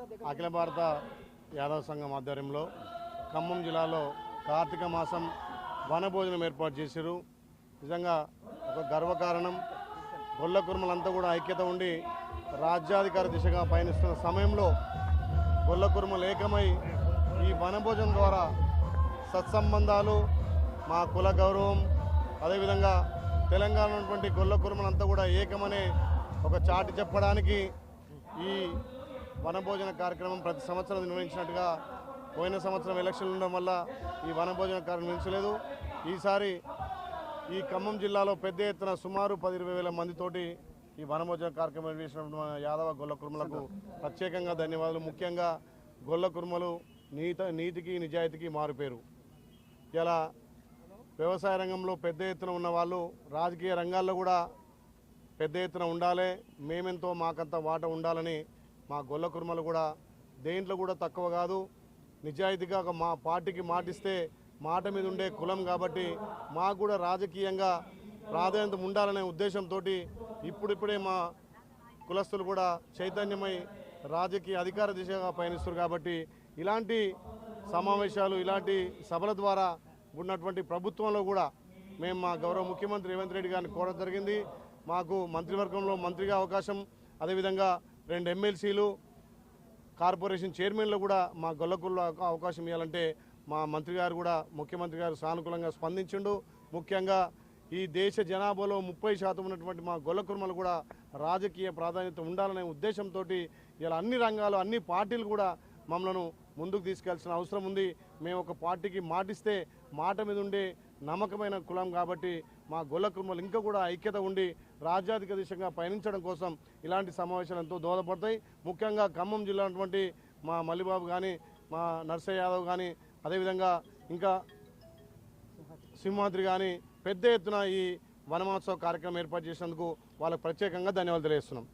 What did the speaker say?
అఖిల భారత యాదవ సంఘం ఆధ్వర్యంలో ఖమ్మం జిల్లాలో కార్తీక మాసం వనభోజనం ఏర్పాటు చేశారు. నిజంగా ఒక గర్వకారణం గొల్ల కుర్మలంతా కూడా ఐక్యత ఉండి రాజ్యాధికార దిశగా పయనిస్తున్న సమయంలో గొల్ల కుర్మలు ఏకమై ఈ వనభోజనం ద్వారా సత్సంబంధాలు మా కుల గౌరవం అదేవిధంగా తెలంగాణ ఉన్నటువంటి గొల్ల కుర్మలంతా కూడా ఏకమనే ఒక చాటి చెప్పడానికి ఈ వనభోజన కార్యక్రమం ప్రతి సంవత్సరం నిర్వహించినట్టుగా పోయిన సంవత్సరం ఎలక్షన్లు ఉండడం వల్ల ఈ వనభోజన కార్యక్రమం నిర్వహించలేదు. ఈసారి ఈ ఖమ్మం జిల్లాలో పెద్ద ఎత్తున సుమారు పది ఇరవై వేల మందితోటి ఈ వనభోజన కార్యక్రమం నిర్వహించిన యాదవ గొల్ల కుర్మలకు ప్రత్యేకంగా ధన్యవాదాలు. ముఖ్యంగా గొల్ల కుర్మలు నీత నీతికి నిజాయితీకి మారుపేరు. ఇలా వ్యవసాయ రంగంలో పెద్ద ఎత్తున ఉన్న వాళ్ళు రాజకీయ రంగాల్లో కూడా పెద్ద ఎత్తున ఉండాలి. మేమెంతో మాకంత వాట ఉండాలని మా గొల్ల కుర్మలు కూడా దేంట్లో కూడా తక్కువ కాదు. నిజాయితీగా ఒక మా పార్టీకి మాటిస్తే మాట మీద ఉండే కులం కాబట్టి మాకు కూడా రాజకీయంగా ప్రాధాన్యత ఉండాలనే ఉద్దేశంతో ఇప్పుడిప్పుడే మా కులస్తులు కూడా చైతన్యమై రాజకీయ అధికార దిశగా పయనిస్తారు కాబట్టి ఇలాంటి సమావేశాలు ఇలాంటి సభల ద్వారా ఉన్నటువంటి ప్రభుత్వంలో కూడా మేము మా గౌరవ ముఖ్యమంత్రి రేవంత్ రెడ్డి గారిని కోరడం జరిగింది. మాకు మంత్రివర్గంలో మంత్రిగా అవకాశం అదేవిధంగా రెండు ఎమ్మెల్సీలు కార్పొరేషన్ చైర్మన్లు కూడా మా గొల్లకుల్లో అవకాశం ఇవ్వాలంటే మా మంత్రి గారు కూడా ముఖ్యమంత్రి గారు సానుకూలంగా స్పందించిండు. ముఖ్యంగా ఈ దేశ జనాభాలో ముప్పై శాతం ఉన్నటువంటి మా గొల్లకుర్మలు కూడా రాజకీయ ప్రాధాన్యత ఉండాలనే ఉద్దేశంతో ఇలా అన్ని రంగాలు అన్ని పార్టీలు కూడా మమ్మల్ని ముందుకు తీసుకెళ్ళాల్సిన అవసరం ఉంది. మేము ఒక పార్టీకి మాటిస్తే మాట మీద ఉండే నమ్మకమైన కులం కాబట్టి మా గొల్ల కుర్మలు ఇంకా కూడా ఐక్యత ఉండి రాజ్యాధిక దిశగా పయనించడం కోసం ఇలాంటి సమావేశాలు ఎంతో దోహదపడతాయి. ముఖ్యంగా ఖమ్మం జిల్లా ఉన్నటువంటి మా మల్లిబాబు కానీ మా నర్సయ్య యాదవ్ కానీ అదేవిధంగా ఇంకా సింహాద్రి కానీ పెద్ద ఎత్తున ఈ వనమహోత్సవ కార్యక్రమం ఏర్పాటు చేసినందుకు వాళ్ళకు ప్రత్యేకంగా ధన్యవాదాలు తెలియజేస్తున్నాం.